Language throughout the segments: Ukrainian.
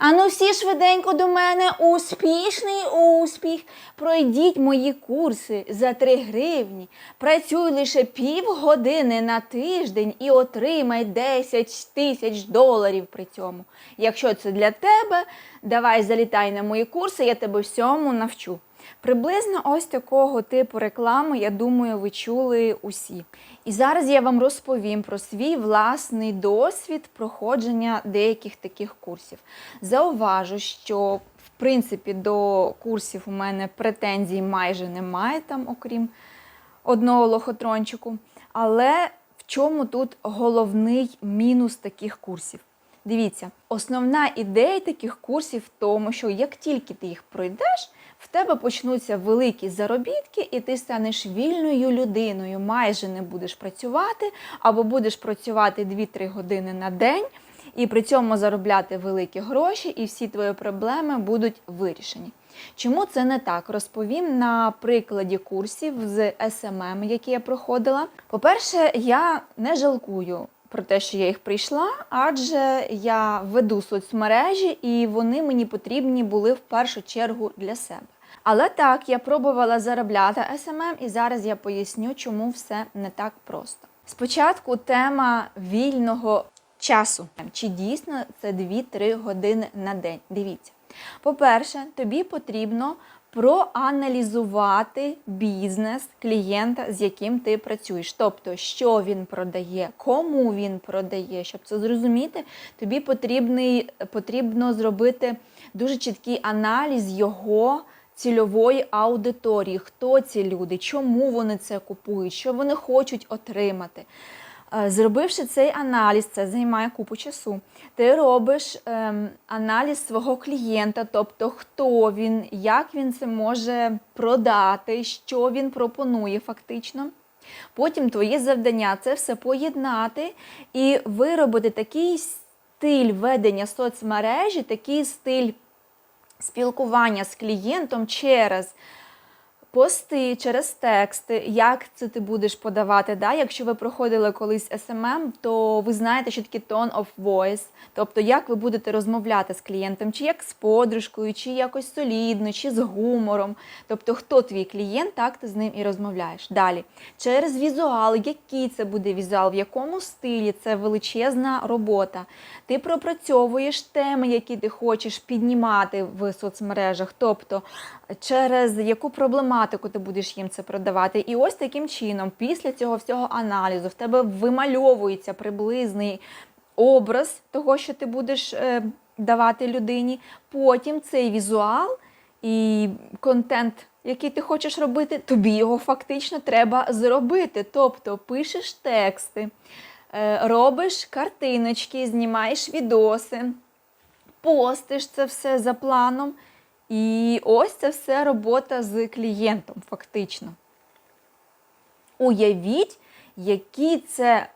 Ану всі швиденько до мене. Успішний успіх. Пройдіть мої курси за 3 гривні. Працюй лише півгодини на тиждень і отримай 10 тисяч доларів при цьому. Якщо це для тебе, давай залітай на мої курси, я тебе всьому навчу. Приблизно ось такого типу реклами, я думаю, ви чули усі. І зараз я вам розповім про свій власний досвід проходження деяких таких курсів. Зауважу, що в принципі до курсів у мене претензій майже немає там, окрім одного лохотрончику. Але в чому тут головний мінус таких курсів? Дивіться, основна ідея таких курсів в тому, що як тільки ти їх пройдеш, в тебе почнуться великі заробітки, і ти станеш вільною людиною, майже не будеш працювати, або будеш працювати 2-3 години на день, і при цьому заробляти великі гроші, і всі твої проблеми будуть вирішені. Чому це не так? Розповім на прикладі курсів з SMM, які я проходила. По-перше, я не жалкую про те, що я їх прийшла, адже я веду соцмережі, і вони мені потрібні були в першу чергу для себе. Але так, я пробувала заробляти SMM, і зараз я поясню, чому все не так просто. Спочатку тема вільного часу. Чи дійсно це 2-3 години на день? Дивіться. По-перше, тобі потрібно проаналізувати бізнес клієнта, з яким ти працюєш. Тобто, що він продає, кому він продає. Щоб це зрозуміти, тобі потрібно зробити дуже чіткий аналіз його. Цільової аудиторії, хто ці люди, чому вони це купують, що вони хочуть отримати. Е, Зробивши цей аналіз, це займає купу часу. Ти робиш ем, аналіз свого клієнта, тобто хто він, як він це може продати, що він пропонує фактично. Потім твоє завдання це все поєднати і виробити такий стиль ведення соцмережі, такий стиль спілкування з клієнтом через пости, через тексти, як це ти будеш подавати. Да? Якщо ви проходили колись SMM, то ви знаєте, що таке tone of voice, тобто як ви будете розмовляти з клієнтом, чи як з подружкою, чи якось солідно, чи з гумором. Тобто, хто твій клієнт, так ти з ним і розмовляєш. Далі, через візуал, який це буде візуал, в якому стилі це величезна робота. Ти пропрацьовуєш теми, які ти хочеш піднімати в соцмережах, тобто через яку проблематику ти будеш їм це продавати. І ось таким чином, після цього всього аналізу, в тебе вимальовується приблизний образ того, що ти будеш е, давати людині. Потім цей візуал і контент, який ти хочеш робити, тобі його фактично треба зробити. Тобто пишеш тексти, е, робиш картиночки, знімаєш відоси, постиш це все за планом. І ось це все робота з клієнтом, фактично. Уявіть, який це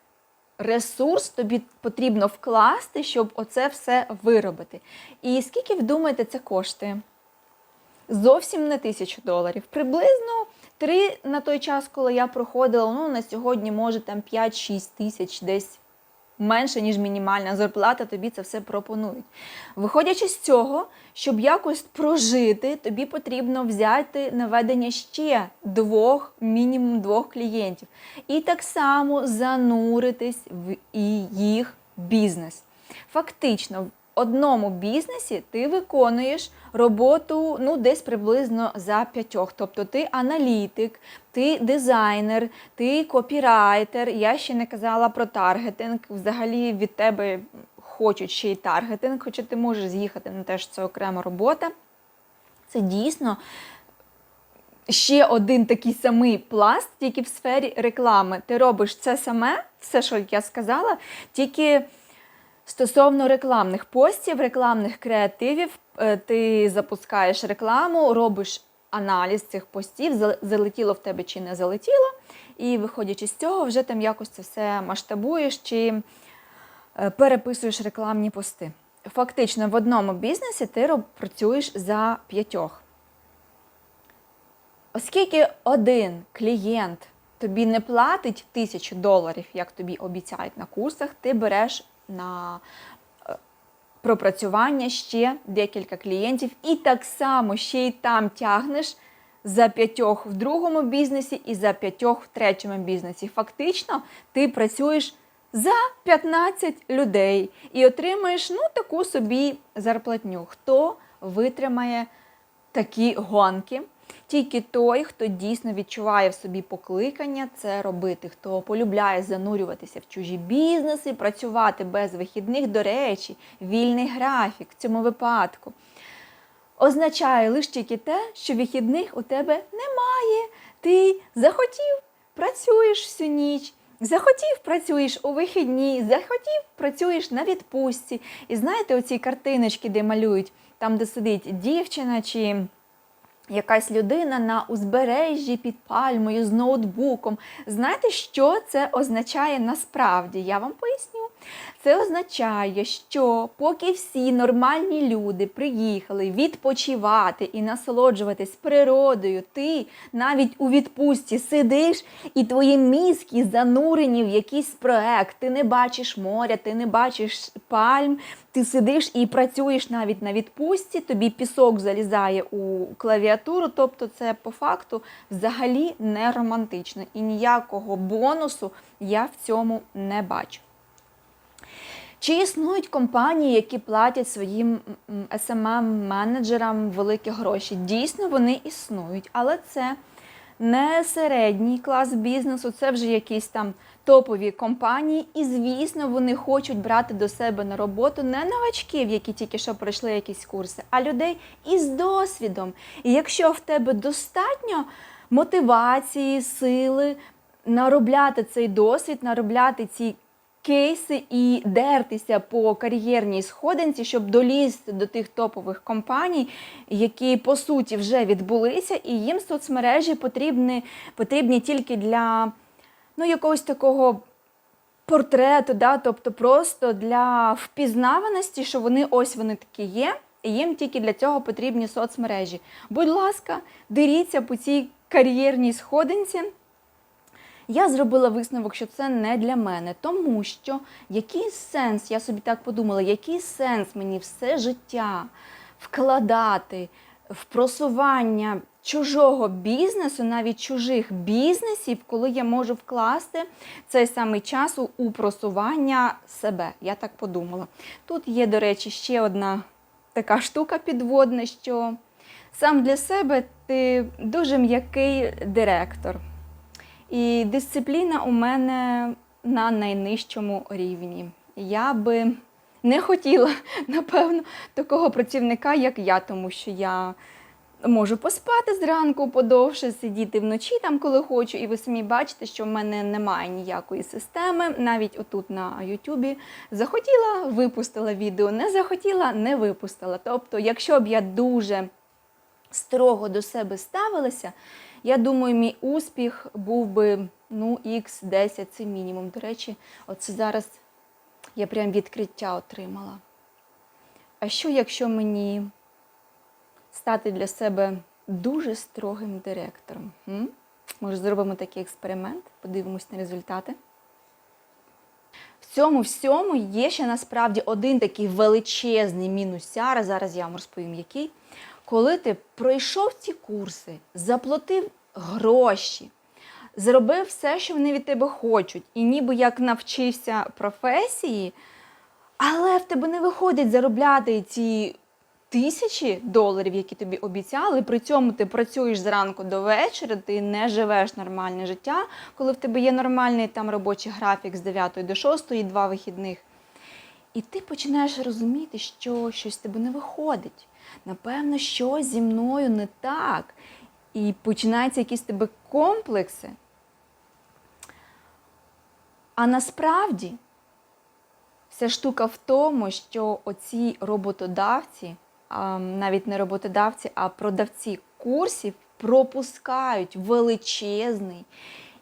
ресурс тобі потрібно вкласти, щоб оце все виробити. І скільки ви думаєте, це коштує? Зовсім не тисячу доларів. Приблизно три на той час, коли я проходила, ну на сьогодні, може, там 5-6 тисяч десь менше, ніж мінімальна зарплата, тобі це все пропонують. Виходячи з цього, щоб якось прожити, тобі потрібно взяти наведення ще двох, мінімум двох клієнтів. І так само зануритись в їх бізнес. Фактично, одному бізнесі ти виконуєш роботу ну, десь приблизно за п'ятьох. Тобто ти аналітик, ти дизайнер, ти копірайтер. Я ще не казала про таргетинг. Взагалі від тебе хочуть ще й таргетинг, хоча ти можеш з'їхати на те, що це окрема робота. Це дійсно. Ще один такий самий пласт, тільки в сфері реклами. Ти робиш це саме, все, що я сказала, тільки стосовно рекламних постів, рекламних креативів, е, ти запускаєш рекламу, робиш аналіз цих постів, залетіло в тебе чи не залетіло, і виходячи з цього, вже там якось це все масштабуєш чи е, переписуєш рекламні пости. Фактично, в одному бізнесі ти працюєш за п'ятьох. Оскільки один клієнт тобі не платить тисячу доларів, як тобі обіцяють на курсах, ти береш на е, пропрацювання ще декілька клієнтів, і так само ще й там тягнеш за п'ятьох в другому бізнесі і за п'ятьох в третьому бізнесі. Фактично, ти працюєш за 15 людей і отримаєш ну, таку собі зарплатню. Хто витримає такі гонки? Тільки той, хто дійсно відчуває в собі покликання це робити, хто полюбляє занурюватися в чужі бізнеси, працювати без вихідних, до речі, вільний графік в цьому випадку. Означає лише тільки те, що вихідних у тебе немає. Ти захотів, працюєш всю ніч. Захотів, працюєш у вихідні, захотів, працюєш на відпустці. І знаєте, оці картиночки, де малюють, там, де сидить дівчина чи якась людина на узбережжі під пальмою з ноутбуком. Знаєте, що це означає насправді? Я вам поясню. Це означає, що поки всі нормальні люди приїхали відпочивати і насолоджуватись природою, ти навіть у відпустці сидиш, і твої мізки занурені в якийсь проект. Ти не бачиш моря, ти не бачиш пальм, ти сидиш і працюєш навіть на відпустці, тобі пісок залізає у клавіатуру, тобто це по факту взагалі не романтично. І ніякого бонусу я в цьому не бачу. Чи існують компанії, які платять своїм smm менеджерам великі гроші? Дійсно, вони існують, але це не середній клас бізнесу, це вже якісь там топові компанії, і, звісно, вони хочуть брати до себе на роботу не новачків, які тільки що пройшли якісь курси, а людей із досвідом. І якщо в тебе достатньо мотивації, сили наробляти цей досвід, наробляти ці кейси і дертися по кар'єрній сходинці, щоб долізти до тих топових компаній, які по суті вже відбулися, і їм соцмережі потрібні, потрібні тільки для ну, якогось такого. Портрету, да, тобто просто для впізнаваності, що вони ось вони такі є, і їм тільки для цього потрібні соцмережі. Будь ласка, дивіться по цій кар'єрній сходинці. Я зробила висновок, що це не для мене, тому що який сенс, я собі так подумала, який сенс мені все життя вкладати в просування чужого бізнесу, навіть чужих бізнесів, коли я можу вкласти цей самий час у- просування себе. Я так подумала. Тут є, до речі, ще одна така штука підводна, що сам для себе ти дуже м'який директор. І дисципліна у мене на найнижчому рівні. Я би не хотіла, напевно, такого працівника, як я, тому що я можу поспати зранку подовше, сидіти вночі там, коли хочу, і ви самі бачите, що в мене немає ніякої системи. Навіть отут на Ютубі захотіла, випустила відео, не захотіла, не випустила. Тобто, якщо б я дуже строго до себе ставилася, я думаю, мій успіх був би ну, x 10 це мінімум. До речі, оце зараз я прям відкриття отримала. А що, якщо мені стати для себе дуже строгим директором? М? Може, зробимо такий експеримент, подивимось на результати. В цьому всьому є ще насправді один такий величезний мінусяр. Зараз я вам розповім, який. Коли ти пройшов ці курси, заплатив гроші, зробив все, що вони від тебе хочуть, і ніби як навчився професії, але в тебе не виходить заробляти ці тисячі доларів, які тобі обіцяли. При цьому ти працюєш зранку до вечора, ти не живеш нормальне життя, коли в тебе є нормальний там робочий графік з 9 до 6 і два вихідних. І ти починаєш розуміти, що щось в тебе не виходить. Напевно, щось зі мною не так. І починаються якісь тебе комплекси. А насправді вся штука в тому, що оці роботодавці, навіть не роботодавці, а продавці курсів пропускають величезний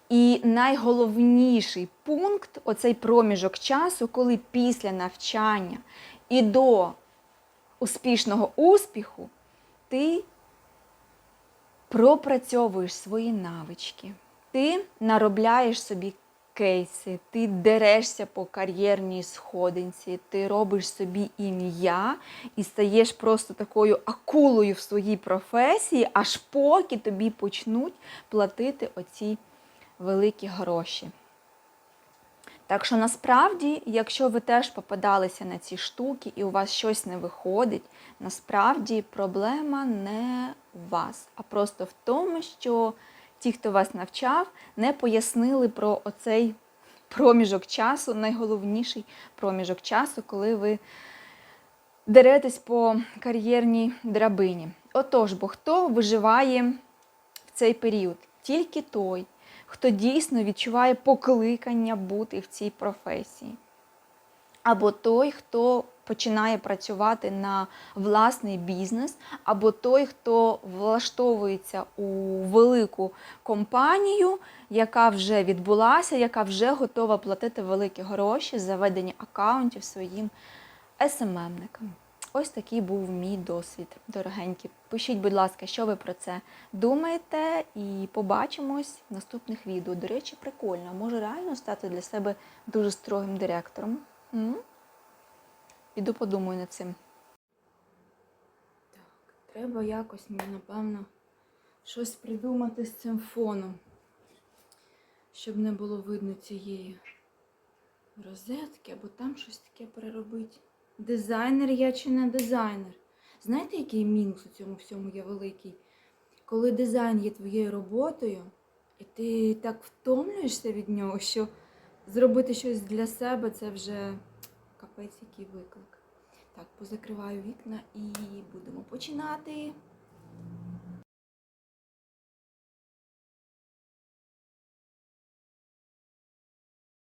і найголовніший пункт оцей проміжок часу, коли після навчання і до успішного успіху ти пропрацьовуєш свої навички, ти наробляєш собі кейси, ти дерешся по кар'єрній сходинці, ти робиш собі ім'я і стаєш просто такою акулою в своїй професії, аж поки тобі почнуть платити оці великі гроші. Так що насправді, якщо ви теж попадалися на ці штуки і у вас щось не виходить, насправді проблема не у вас, а просто в тому, що ті, хто вас навчав, не пояснили про оцей проміжок часу, найголовніший проміжок часу, коли ви деретесь по кар'єрній драбині. Отож, бо хто виживає в цей період? Тільки той, хто дійсно відчуває покликання бути в цій професії. Або той, хто починає працювати на власний бізнес, або той, хто влаштовується у велику компанію, яка вже відбулася, яка вже готова платити великі гроші за ведення аккаунтів своїм СММникам. Ось такий був мій досвід, дорогенькі. Пишіть, будь ласка, що ви про це думаєте, і побачимось в наступних відео. До речі, прикольно. Може реально стати для себе дуже строгим директором. М? Піду подумаю над цим. Так, треба якось мені, напевно, щось придумати з цим фоном, щоб не було видно цієї розетки, або там щось таке переробити. Дизайнер я чи не дизайнер? Знаєте, який мінус у цьому всьому є великий? Коли дизайн є твоєю роботою, і ти так втомлюєшся від нього, що зробити щось для себе це вже капець який виклик. Так, позакриваю вікна і будемо починати.